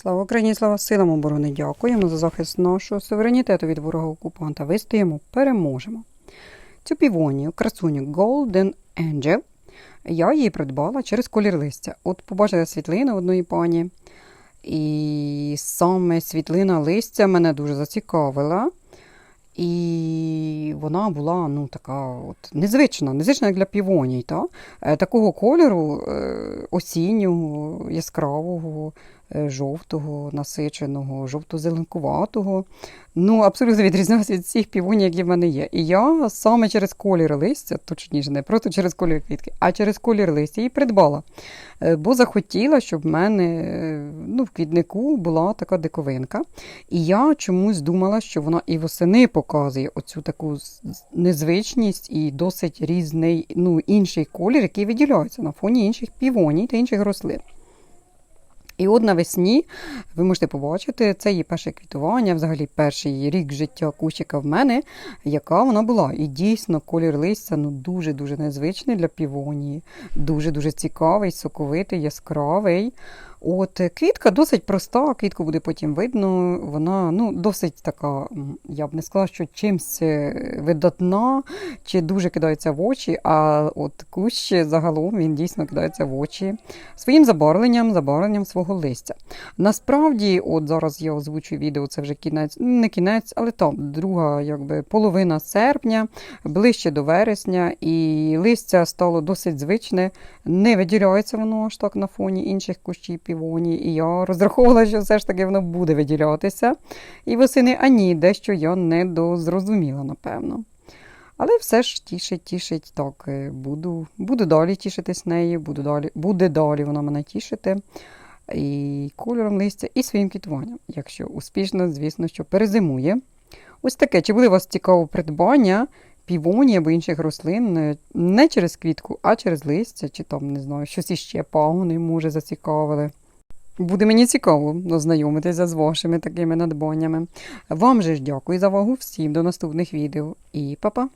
Слава Україні, слава силам оборони! Дякуємо за захист нашого суверенітету від ворога окупанта. Вистоїмо, переможемо. Цю півонію, красуню Golden Angel, я її придбала через колір листя. От побачила світлину одної пані, і саме світлина листя мене дуже зацікавила. І вона була ну, така от, незвична, незвична як для півоній. Та? Е, Такого кольору е, осіннього, яскравого, жовтого, насиченого, жовто-зеленкуватого. Ну, абсолютно відрізнялася від всіх півоній, які в мене є. І я саме через колір листя, точніше, не просто через колір квітки, а через колір листя її придбала. Е, Бо захотіла, щоб в мене е, ну, в квітнику була така диковинка. І я чомусь думала, що вона і восени показує оцю таку незвичність і досить різний, ну, інший колір, який виділяється на фоні інших півоній та інших рослин. І от навесні ви можете побачити, це її перше квітування, взагалі перший рік життя кущика в мене, яка вона була. І дійсно колір листя ну, дуже-дуже незвичний для півонії, дуже-дуже цікавий, соковитий, яскравий. От е, квітка досить проста, квітку буде потім видно. Вона ну, досить така, я б не сказала, що чимсь е, видатна чи дуже кидається в очі, а от кущ загалом він дійсно кидається в очі своїм забарвленням, забарвленням свого листя. Насправді, от зараз я озвучую відео, це вже кінець, ну, не кінець, але там друга якби, половина серпня, ближче до вересня, і листя стало досить звичне, не виділяється воно аж так на фоні інших кущів півоні. І я розраховувала, що все ж таки воно буде виділятися. І восени, а ні, дещо я не дозрозуміла, напевно. Але все ж тішить, тішить так. е, Буду, буду далі тішитись нею, буду далі, буде далі вона мене тішити. І кольором листя, і своїм квітуванням, якщо успішно, звісно, що перезимує. Ось таке, чи буде у вас цікаве придбання півоні або інших рослин е, не через квітку, а через листя, чи там, не знаю, щось іще пагони, може, зацікавили. Буде мені цікаво ознайомитися з вашими такими надбаннями. Вам же ж дякую за увагу всім до наступних відео і па-па!